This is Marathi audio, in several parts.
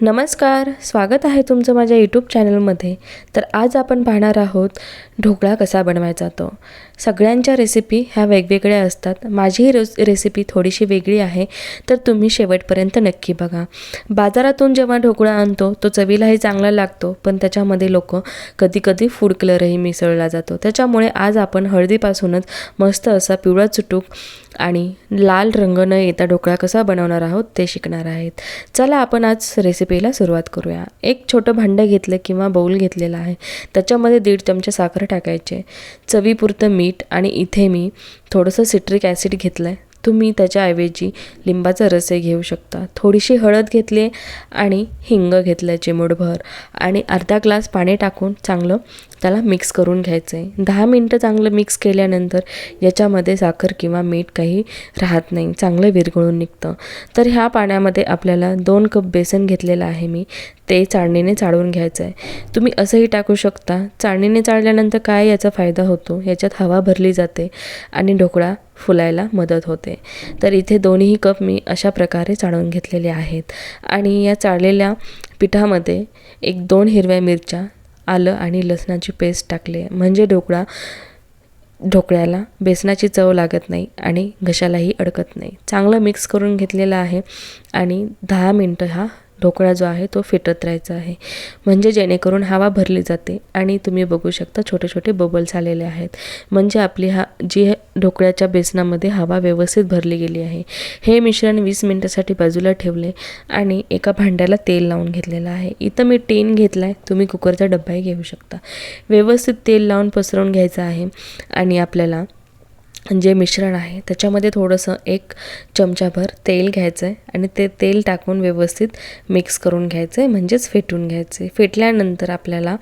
नमस्कार स्वागत आहे तुमचं माझ्या यूट्यूब चॅनलमध्ये तर आज आपण पाहणार आहोत ढोकळा कसा बनवायचा तो. सगळ्यांच्या रेसिपी ह्या वेगवेगळ्या असतात. माझीही रेस रेसिपी थोडीशी वेगळी आहे तर तुम्ही शेवटपर्यंत नक्की बघा. बाजारातून जेव्हा ढोकळा आणतो तो चवीलाही चांगला लागतो पण त्याच्यामध्ये लोक कधी कधी फूड कलरही मिसळला जातो. त्याच्यामुळे आज आपण हळदीपासूनच मस्त असा पिवळा चुटूक आणि लाल रंग न येता ढोकळा कसा बनवणार आहोत ते शिकणार आहेत. चला आपण आज रेसिपी रेसिपीला सुरुवात करूया. एक छोटं भांडं घेतलं किंवा बाऊल घेतलेलं आहे. त्याच्यामध्ये दीड चमचे साखर टाकायचे. चवीपुरतं मीठ आणि इथे मी थोडंसं सिट्रिक ॲसिड घेतलं आहे तुम्ही त्याच्याऐवजी लिंबाचा रसही घेऊ शकता. थोडीशी हळद घेतली आहे आणि हिंग घेतलं चिमूटभर आणि अर्धा ग्लास पाणी टाकून चांगलं त्याला मिक्स करून घ्यायचं आहे दहा मिनटं चांगलं मिक्स केल्यानंतर याच्यामध्ये साखर किंवा मीठ काही राहत नाही. चांगलं विरघळून निघतं. तर ह्या पाण्यामध्ये आपल्याला दोन कप बेसन घेतलेलं आहे मी. ते चाळणीने चाळून घ्यायचं आहे तुम्ही असंही टाकू शकता. चाळणीने चाळल्यानंतर काय याचा फायदा होतो? याच्यात हवा भरली जाते आणि ढोकळा फुलायला मदत होते. तर इथे दोन्ही कप मी अशा प्रकारे चाळून घेतलेले आहेत. आणि या चाळलेल्या पिठामध्ये एक दोन हिरव्या मिरच्या आलं आणि लसणाची पेस्ट टाकले. म्हणजे ढोकळा ढोकळ्याला बेसनाची चव लागत नाही आणि घशालाही अडकत नाही. चांगलं मिक्स करून घेतलेलं आहे आणि दहा मिनटं हा ढोकळा जो आहे तो फिटत राहायचा आहे. म्हणजे जेणेकरून हवा भरली जाते आणि तुम्ही बघू शकता छोटे छोटे बबल्स आलेले आहेत. म्हणजे आपली हा जी ढोकळ्याच्या बेसनामध्ये हवा व्यवस्थित भरली गेली आहे. हे मिश्रण वीस मिनटासाठी बाजूला ठेवले आणि एका भांड्याला तेल लावून घेतलेलं आहे. इथं मी टेन घेतला आहे तुम्ही कुकरचा डब्बाही घेऊ शकता. व्यवस्थित तेल लावून पसरवून घ्यायचं आहे आणि आपल्याला जे मिश्रण आहे त्याच्यामध्ये थोडंसं एक चमचाभर तेल घ्यायचं आहे आणि ते तेल टाकून व्यवस्थित मिक्स करून घ्यायचं आहे म्हणजेच फेटून घ्यायचं आहे फेटल्यानंतर आपल्याला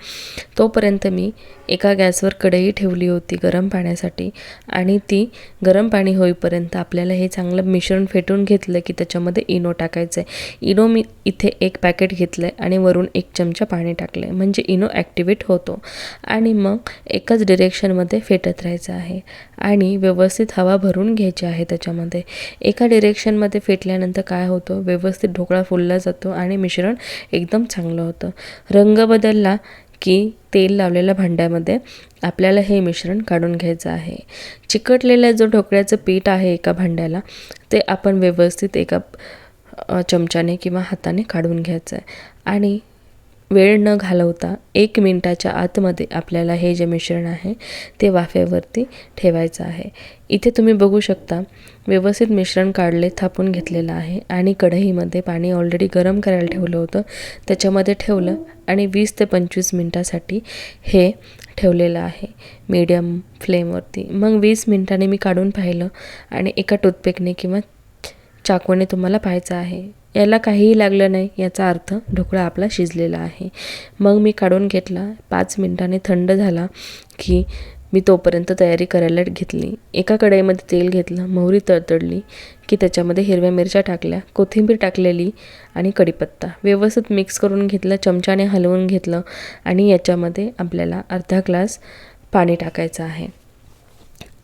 तोपर्यंत मी एका गॅसवर कढई ठेवली होती गरम पाण्यासाठी आणि ती गरम पाणी होईपर्यंत आपल्याला हे चांगलं मिश्रण फेटून घेतलं की त्याच्यामध्ये इनो टाकायचं आहे इनो मी इथे एक पॅकेट घेतलं आहे आणि वरून एक चमचा पाणी टाकलं आहे म्हणजे इनो ॲक्टिवेट होतो. आणि मग एकाच डिरेक्शनमध्ये फेटत राहायचं आहे. आणि व्यव व्यवस्थित हवा भरून घ्यायची आहे त्याच्यामध्ये. एका डिरेक्शनमध्ये फेटल्यानंतर काय होतं? व्यवस्थित ढोकळा फुलला जातो आणि मिश्रण एकदम चांगलं होतं. रंग बदलला की तेल लावलेल्या भांड्यामध्ये आपल्याला हे मिश्रण काढून घ्यायचं आहे. चिकटलेलं जो ढोकळ्याचं पीठ आहे एका भांड्याला ते आपण व्यवस्थित एका चमच्याने किंवा हाताने काढून घ्यायचं आहे. आणि वेळ न घालवता एक मिनटाच्या आतमध्ये आपल्याला हे जे मिश्रण आहे ते वाफेवरती ठेवायचं आहे. इथे तुम्ही बघू शकता व्यवस्थित मिश्रण काढले थापून घेतलेलं आहे आणि कढईमध्ये पाणी ऑलरेडी गरम करायला ठेवलं होतं. त्याच्यामध्ये ठेवलं आणि वीस ते पंचवीस मिनटासाठी हे ठेवलेलं आहे मीडियम फ्लेमवरती मग वीस मिनटाने मी काढून पाहिलं आणि एका टूथपेकने किंवा चाकूने तुम्हाला पाहायचं आहे. याला काहीही लागलं नाही याचा अर्थ ढोकळा आपला शिजलेला आहे. मग मी काढून घेतला. पाच मिनटाने थंड झाला की मी तोपर्यंत तयारी करायला घेतली. एका कढईमध्ये तेल घेतलं. मोहरी तडतडली की त्याच्यामध्ये हिरव्या मिरच्या टाकल्या कोथिंबीर टाकलेली आणि कढीपत्ता. व्यवस्थित मिक्स करून घेतलं चमच्याने हलवून घेतलं आणि याच्यामध्ये आपल्याला अर्धा ग्लास पाणी टाकायचं आहे.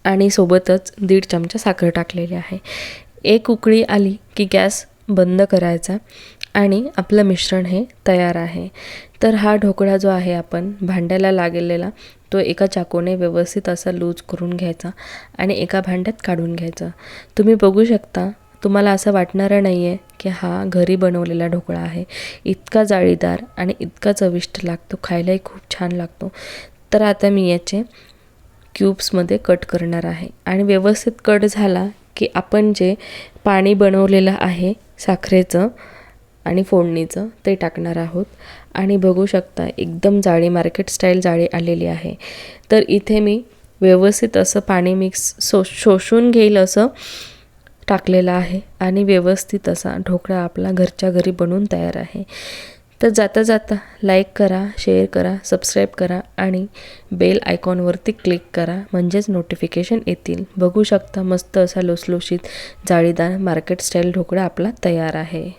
आणि सोबतच दीड चमचा साखर टाकलेली आहे. एक उकळी आली की गॅस बंद करायचा आणि आपलं मिश्रण हे तयार आहे. तर हा ढोकळा जो आहे आपण भांड्याला लागलेला तो एका चाकूने व्यवस्थित असा लूज करून घ्यायचा आणि एका भांड्यात काढून घ्यायचा. तुम्ही बघू शकता तुम्हाला असं वाटणारं नाही आहे की हा घरी बनवलेला ढोकळा आहे. इतका जाळीदार आणि इतका चविष्ट लागतो खायलाही खूप छान लागतो. तर आता मी याचे क्यूब्समध्ये कट करणार आहे आणि व्यवस्थित कट झाला की आपण जे पाणी बनवलेलं आहे साखरेचं आणि फोडणीचं ते टाकणार आहोत. आणि बघू शकता एकदम जाळी मार्केट स्टाईल जाळी आलेली आहे. तर इथे मी व्यवस्थित असं पाणी मिक्स सो शोषून घेईल असं टाकलेलं आहे. आणि व्यवस्थित असा ढोकळा आपला घरच्या घरी बनवून तयार आहे. तर जाता जाता लाईक करा शेअर करा सबस्क्राईब करा आणि बेल आयकॉनवरती क्लिक करा. म्हणजेच नोटिफिकेशन येतील. बघू शकता मस्त असा लोसलोशीत जाळीदार मार्केट स्टाईल ढोकळा आपला तयार आहे.